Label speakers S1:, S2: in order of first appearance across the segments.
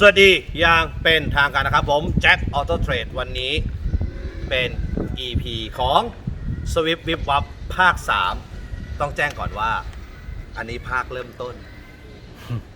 S1: สวัสดีอย่างเป็นทางการนะครับ ผมแจ็คออโต้เทรดวันนี้เป็น EP ของ Swift w i p w a p ภาค 3 ต้องแจ้งก่อนว่า อันนี้ภาคเริ่มต้น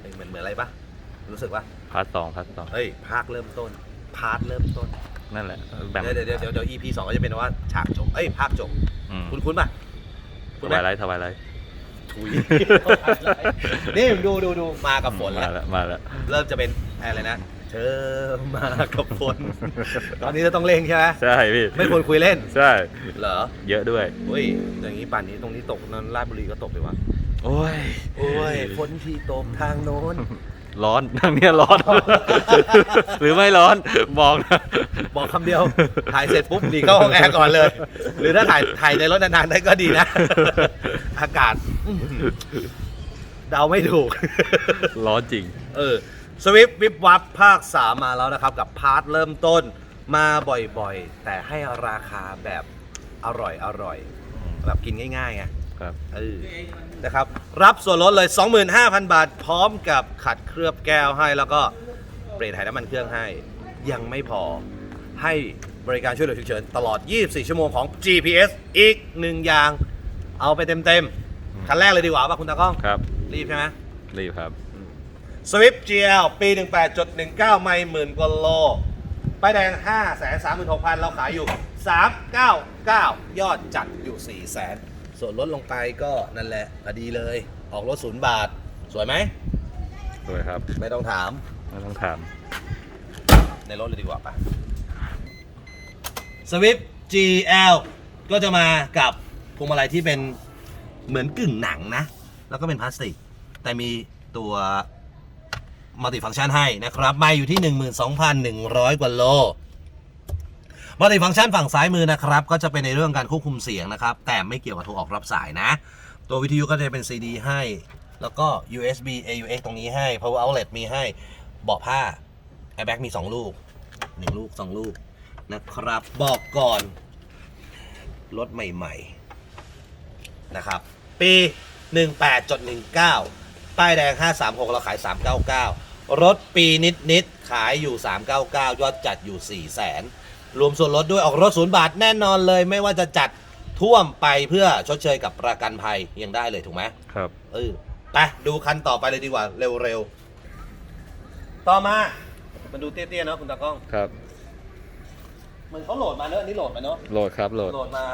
S1: เฮ้ยเหมือนเหมือนอะไรปะรู้สึกปะ
S2: พาร์ทสองพาร์ทสอง
S1: เฮ้ย ภาคเริ่มต้น พาร์ทเริ่มต้น
S2: นั่นแหละแบ่ง
S1: เดี๋ยวเดี๋ยวเดี๋ยวเดี๋ยว EP 2ก็จะเป็นว่าฉากจบเอ้ยภาคจบ
S2: อืม
S1: คุ้นคุ้นๆปะ
S2: ส
S1: คุ้นไหม
S2: บายไลท์สบายไลท์
S1: ถุยนี่ดูดูดูมากับฝน
S2: มา
S1: แล้ว
S2: แล้วมาแล้ว
S1: เริ่มจะเป็น อะไรนะเธอมากับฝน ตอนนี้เราต้องเล่งใช่ไหม
S2: ใช่พี่
S1: ไม่ควรคุยเล่น
S2: ใช่
S1: เหรอ
S2: เยอะด้วย
S1: เฮ้ยอย่างนี้ป่านนี้ตรงนี้ตกนนราชบุรีก็ตกเลยวะ
S2: โอ้ย
S1: โอ้ยฝนที่ตกทางโน้น
S2: ร้อนทางเนี้ยร้อน หรือไม่ร้อนบอกนะ
S1: บอกคำเดียว ถ่ายเสร็จปุ๊บหนีเข้าห้องแอร์ก่อนเลย หรือถ้าถ่ายถ่ายในรถนานๆได้ก็ดีนะ อากาศอื้อหือเดาไม่ถูก
S2: ร้อนจริง
S1: เออ สวิฟวิบวับภาค 3 มาแล้วนะครับ กับพาร์ทเริ่มต้นมาบ่อยๆ แต่ให้ราคาแบบอร่อยอร่อยแบบกินง่ายๆไง
S2: ครับ
S1: เออนะครับ รับส่วนลดเลย 25,000 บาท พร้อมกับขัดเคลือบแก้วให้ แล้วก็เปลี่ยนถ่ายน้ำมันเครื่องให้ ยังไม่พอให้บริการช่วยเหลือฉุกเฉินตลอด 24 ชั่วโมงของ GPS อีกหนึ่งอย่าง เอาไปเต็มๆคันแรกเลยดีกว่าป่ะคุณตากล้อง
S2: ครับ
S1: รีบใช่ไหม
S2: รีบครับ
S1: Swift GL ปี 18.19 ไม่หมื่นกว่าโลป้ายแดง 5 3 6 0 0 0 เราขายอยู่ 399 ยอดจัดอยู่4 0 0 0 0 ส่วนลดลงไปก็นั่นแหละพอดีเลย ออกรถศูนย์บาท สวยไหม
S2: สวยครับ
S1: ไม่ต้องถาม
S2: ไม่ต้องถาม
S1: ในรถเลยดีกว่าปะ Swift GL ก็จะมากับพวงมาลัยที่เป็นเหมือนกึ่งหนังนะ แล้วก็เป็นพลาสติก แต่มีตัว มัลติฟัง c t ชันให้นะครับไม่อยู่ที่ 12,100 กว่าโลมัลติฟัง c t ชันฝั่งซ้ายมือนะครับ ก็จะเป็นในเรื่องการควบคุมเสียงนะครับ แต่ไม่เกี่ยวกับโทรออกรับสายนะ ตัววิทยุก็จะเป็น CD ให้ แล้วก็ USB AUX ตรงนี้ให้ Power Outlet มีให้เบาะผ้า Airbag มี 2 ลูก 1 ลูก 2 ลูกนะครับ บอกก่อน รถใหม่ ๆ นะครับ ปี 18.19 ป้ายแดง 536 เราขาย 399 รถปีนิดๆขายอยู่ 399 ยอดจัดอยู่4 0 0 0 0 รวมส่วนลดด้วยออกรถศูนย์บาทแน่นอนเลย ไม่ว่าจะจัดท่วมไปเพื่อชดเชยกับประกันภัยยังได้เลยถูกไหม
S2: ครับ
S1: เออไปดูคันต่อไปเลยดีกว่าเร็วๆ ต่อมา มันดูเตี้ยๆเนอะคุณตากล้อง
S2: ครับ
S1: เหมือนเขาโหลดมาเนอะอันนี่โหลดมาเนอะ
S2: โหลดครับโหลด
S1: โหลดมา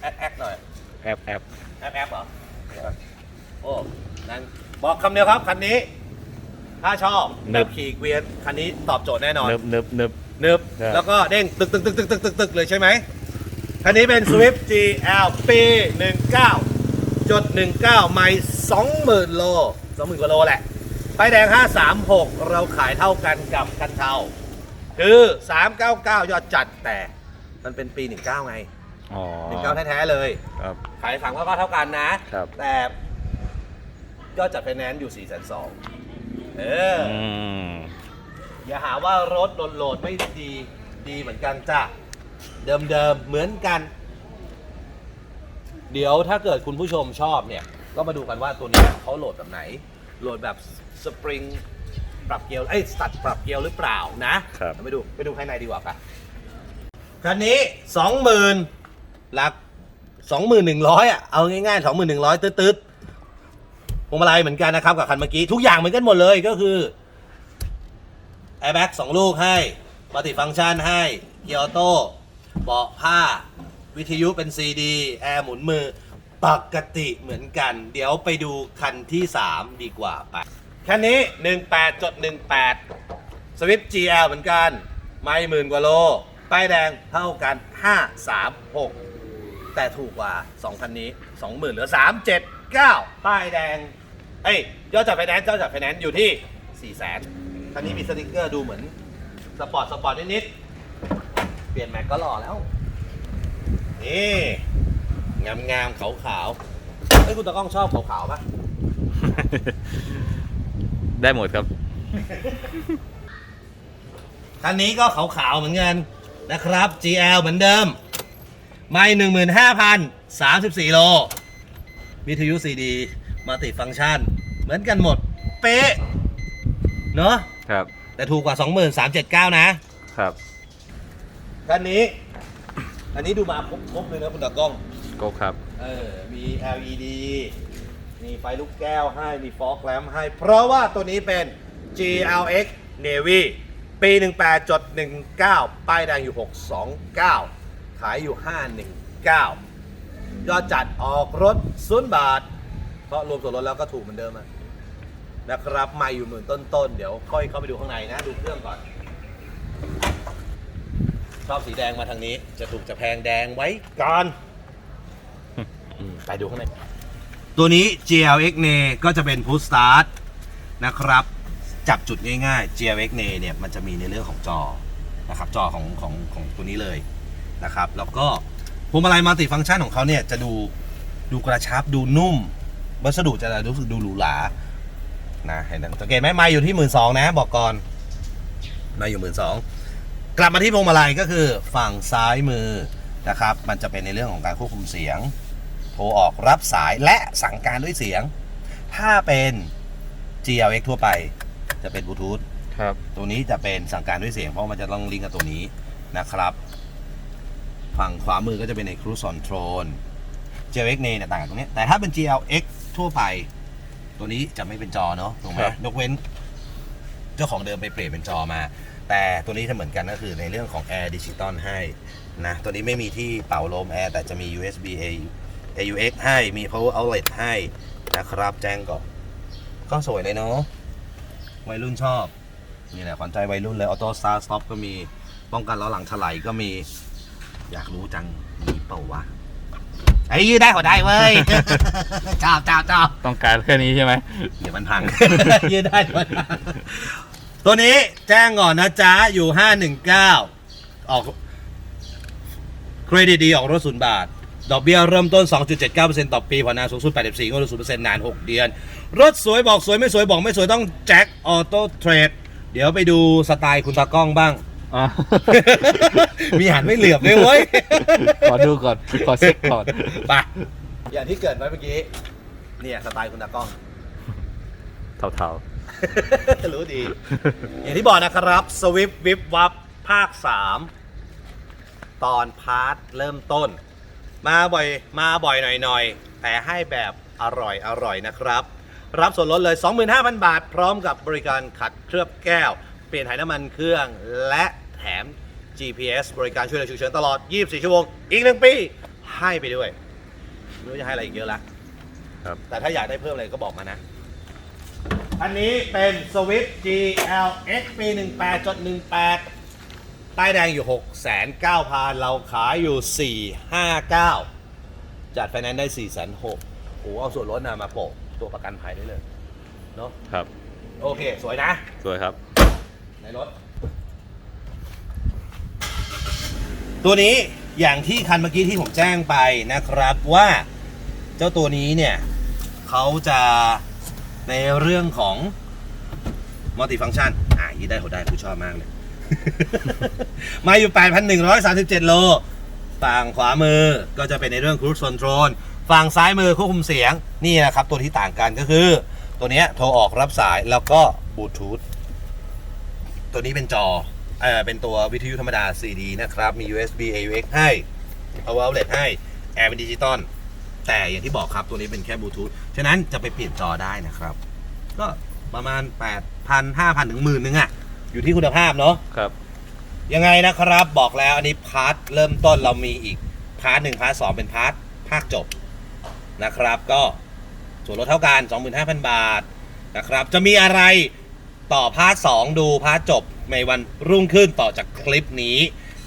S1: แอดแอดหน่อย
S2: แอปแอป
S1: แอปแอปเหรอ โอ้ นั่น บอกคำเดียวครับ คันนี้ ถ้าชอบแบบขี่เกวียนคันนี้ตอบโจทย์แน่นอน
S2: เนิบเนิบเนิบ
S1: นึบ
S2: ครับ
S1: แล้วก็เด้งตึกตึกตึกตึกตึกตึกตึกเลยใช่ไหมคันนี้เป็น Swift GL ปี19จุด19 ไมล์20,000 โล 20,000กว่าโลแหละป้ายแดง 536 เราขายเท่ากันกับคันเทาคือ 399 ยอดจัดแต่มันเป็นปี 19 ไง
S2: อ๋อ
S1: 19 แท้ ๆ เลย
S2: ครับ
S1: ขายฝั่งก็เท่ากันนะ
S2: ครับ
S1: แต่ยอดจัดไฟแนนซ์อยู่4 2 0 0 เอออ
S2: อืม
S1: อย่าหาว่ารถโหลดๆไม่ดีดีเหมือนกันจ้ะ เดิมๆ เหมือนกัน เดี๋ยวถ้าเกิดคุณผู้ชมชอบเนี่ย ก็มาดูกันว่าตัวนี้เขาโหลดแบบไหน โหลดแบบสปริงปรับเกียร์เอ้ยตัดปรับเกียร์หรือเปล่านะครับไปดูไปดูภายในดีกว่าปะคันนี้สองหมื่นหลักสองหมื่นหนึ่งร้อยอะ เอาง่ายๆสองหมื่นหนึ่งร้อยตืดๆ พวงมาลัยเหมือนกันนะครับกับคันเมื่อกี้ทุกอย่างเหมือนกันหมดเลยก็คือแอร์แบ็กสองลูกให้มัลติฟังก์ชันให้เกียร์ออโต้เบาะผ้า วิทยุเป็นซีดีแอร์หมุนมือปกติเหมือนกัน เดี๋ยวไปดูคันที่ 3 ดีกว่าไปคันนี้ 18.18 สวิฟต์ GL เหมือนกัน ไม่หมื่นกว่าโล ป้ายแดงเท่ากัน 536 แต่ถูกกว่า 2 คันนี้ 20,000เหลือ 379 ป้ายแดง เอ้ยยอดจัดไฟแนนซ์ยอดจัดไฟแนนซ์อยู่ที่ 400,000คันนี้มีสติกเกอร์ดูเหมือนสปอร์ตสปอร์ตนิดๆ เปลี่ยนแม็กก็หล่อแล้ว นี่งามงามๆขาวขาวๆเฮ้ยคุณตะกล้องชอบขาวขาวๆปะ
S2: ได้หมดครับ
S1: คันนี้ก็ขาวขาวๆเหมือนกันนะครับ GL เหมือนเดิม ไม่หนึ่งหมื่นห้าพันสามสิบสี่โล วิทยุซีดี มัลติฟังก์ชัน เหมือนกันหมด เป๊ะ เนอะ
S2: ครับ
S1: แต่ถูกกว่า 2379นะ ครับคันนี้ อันนี้ดูมาครบครบเลยนะคุณตากล้อง
S2: ก็ครับ
S1: เออ มี LED มีไฟลูกแก้วให้ มีฟอกแลมให้ เพราะว่าตัวนี้เป็น GLX Navy ปี 18.19 ป้ายแดงอยู่ 629 ขายอยู่ 519 ยอดจัดออกรถศูนย์บาท เพราะรวมส่วนลดแล้วก็ถูกเหมือนเดิมอะนะครับไม่อยู่หมื่นต้นๆ เดี๋ยวค่อยเข้าไปดูข้างในนะ ดูเครื่องก่อน ชอบสีแดงมาทางนี้ จะถูกจะแพงแดงไว้ก่อนอืมไปดูข้างใน ตัวนี้ GLX n e ก็จะเป็น Push Start นะครับ จับจุดง่ายๆ GLX n e เนี่ยมันจะมีในเรื่องของจอนะครับ จอของของของตัวนี้เลยนะครับ แล้วก็พวงมาลัยมัลติฟังก์ชันของเขาเนี่ยจะดูดูกระชับดูนุ่ม วัสดุจะรู้สึกดูหรูหรานะเห็นไหมสังเกตไหมไมาอยู่ที่หมื่นสองนะ บอกก่อนไมาอยู่หมื่นสองกลับมาที่พวงมาลัยก็คือฝั่งซ้ายมือนะครับ มันจะเป็นในเรื่องของการควบคุมเสียง โทรออกรับสายและสั่งการด้วยเสียง ถ้าเป็น GLX ทั่วไปจะเป็นบลูทูธ
S2: ครับ
S1: ตัวนี้จะเป็นสั่งการด้วยเสียงเพราะมันจะต้องลิงก์กับตัวนี้นะครับ ฝั่งขวามือก็จะเป็นใน Cruise Control GLX เนี่ยต่างกับตรงนี้ แต่ถ้าเป็น GLX ทั่วไป ตัวนี้จะไม่เป็นจอเนาะถูกไหม
S2: ครับ
S1: ยกเว้น เจ้าของเดิมไปเปลี่ยนเป็นจอมา แต่ตัวนี้จะเหมือนกันก็คือในเรื่องของ Air Digital ให้นะตัวนี้ไม่มีที่เป่าลมแอร์แต่จะมี USB A AUX ให้มี Power Outlet ให้นะครับแจ้งก่อนก็สวยเลยเนาะวัยรุ่นชอบ นี่แหละขวัญใจวัยรุ่นเลย Auto Start Stop ก็มี ป้องกันล้อหลังถลายก็มี อยากรู้จังมีเปล่าวะ ไอ้ยยืดได้หัวได้เว้ยชอบชอบชอบ
S2: ต้องการแค่นี้ใช่ไหม
S1: เดี๋ยวมันพัง ยืดได้เดี๋ยวมันพังตัวนี้แจ้งก่อนนะจ๊ะ อยู่ 519 ออกเครดิตดีออกรถศูนย์บาท ดอกเบี้ยเริ่มต้น 2.79%ต่อปีผ่อนนานสูงสุด 84งวดละ0%นาน 6 เดือน รถสวยบอกสวยไม่สวยบอกไม่สวยต้องแจ็คออโต้เทรด เดี๋ยวไปดูสไตล์คุณตากล้องบ้าง
S2: อะ
S1: มีหันไม่เหลือบเลยเว้ย
S2: ขอดูก่อน ขอเช็คก่อน
S1: ไปอย่างที่เกิดไว้เมื่อกี้ เนี่ยสไตล์คุณตากล้อง
S2: เท่า
S1: รู้ดี อย่างที่บอกนะครับสวิฟวิบวับภาค 3 ตอนพาร์ทเริ่มต้น มาบ่อยมาบ่อยหน่อยๆ แต่ให้แบบอร่อยอร่อยนะครับ รับส่วนลดเลย 25,000 บาท พร้อมกับบริการขัดเคลือบแก้ว เปลี่ยนถ่ายน้ำมันเครื่องและ แถม GPS บริการช่วยเหลือฉุกเฉินตลอด 24 ชั่วโมง อีกหนึ่งปี ให้ไปด้วย ไม่รู้จะให้อะไรอีกเยอะละ
S2: ๆครับ
S1: แต่ถ้าอยากได้เพิ่มอะไรก็บอกมานะ อันนี้เป็น Swift GLX ปี 18.18 ป้ายแดงอยู่ 6 9 0 0 0 เราขายอยู่ 459 จัดไฟแนนซ์ได้ 4 6 0 0 0โอ้โหเอาส่วนลดนะมาโปะตัวประกันภัยได้เลย เนาะ
S2: ครับ
S1: โอเค สวยนะ
S2: สวยครับ
S1: ในรถ ตัวนี้อย่างที่คันเมื่อกี้ที่ผมแจ้งไปนะครับว่าเจ้าตัวนี้เนี่ยเขาจะในเรื่องของมัลติฟัง c t ชันอะยีได้หัได้ผู้ชอบมากเลย มาอยู่ 8,137 โล ฝั่งขวามือก็จะเป็นในเรื่อง Cruise Control ฝั่งซ้ายมือควบคุมเสียง นี่นะครับ ตัวที่ต่างกันก็คือ ตัวนี้โทรออกรับสายแล้วก็บลูทูธ ตัวนี้เป็นจอ เออเป็นตัววิทยุธรรมดา CD นะครับ มี USB AUX ให้ Power Outlet ให้แอร์เป็นดิจิตอลแต่อย่างที่บอกครับตัวนี้เป็นแค่บลูทูธฉะนั้นจะไปเปลี่ยนจอได้นะครับ ก็ประมาณ 8,000 5,000 ถึงหมื่นนึงอะอยู่ที่คุณภาพเนาะ
S2: ครับ
S1: ยังไงนะครับบอกแล้วอันนี้พาร์ทเริ่มต้นเรามีอีกพาร์ทหนึ่งพาร์ทสองเป็นพาร์ทภาคจบนะครับ ก็ส่วนลดเท่ากัน 25,000 บาทนะครับ จะมีอะไร ต่อพาร์ทสองดูพาร์ทจบในวันรุ่งขึ้นต่อจากคลิปนี้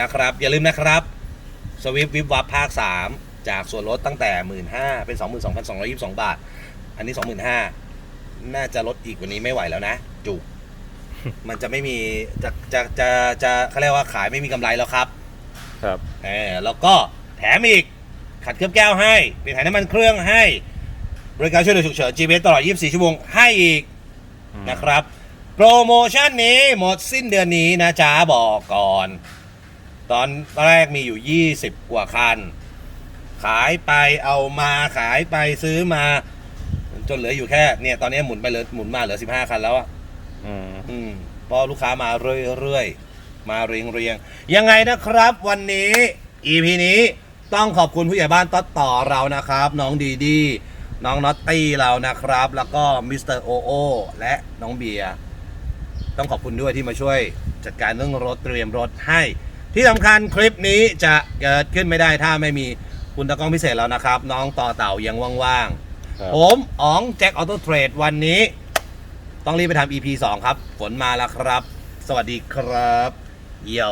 S1: นะครับ อย่าลืมนะครับสวิฟวิบวับภาค 3 จากส่วนลดตั้งแต่ 15,000เป็น 22,222 บาท อันนี้ 25,000น่าจะลดอีกกว่านี้ไม่ไหวแล้วนะ จุกมันจะไม่มีจะจะจะจะเขาเรียกว่าขายไม่มีกำไรแล้วครับ
S2: ครับ
S1: เออแล้วก็แถมอีกขัดเคลือบแก้วให้เปลี่ยนถ่ายน้ำมันเครื่องให้ บริการช่วยเหลือฉุกเฉิน GPS ตลอด 24 ชั่วโมงให้อีก
S2: อืม
S1: นะครับ โปรโมชั่นนี้หมดสิ้นเดือนนี้นะจ๊ะบอกก่อน ตอนแรกมีอยู่ 20 กว่าคัน ขายไปเอามาขายไปซื้อมา จนเหลืออยู่แค่เนี่ยตอนนี้หมุนไปเหลือหมุนมาเหลือ 15 คันแล้วอะ
S2: อืม
S1: อืมเพราะลูกค้ามาเรื่อยๆ มาเรียงเรียงๆยังไงนะครับวันนี้ EP นี้ต้องขอบคุณผู้ใหญ่บ้านต๊อดต่อเรานะครับ น้องดีดีน้องน็อตตี้เรานะครับ แล้วก็มิสเตอร์โอโอและน้องเบียร์ ต้องขอบคุณด้วยที่มาช่วยจัดการเรื่องรถเตรียมรถให้ ที่สำคัญคลิปนี้จะเกิดขึ้นไม่ได้ถ้าไม่มีคุณตะกล้องพิเศษแล้วนะครับ น้องต่อเต่ายังว่างๆ
S2: ครับ
S1: ผมอ๋องแจ็คออโต้เทรดวันนี้ ต้องรีบไปทำ EP 2 ครับ ฝนมาแล้วครับ สวัสดีครับ เยี่ยว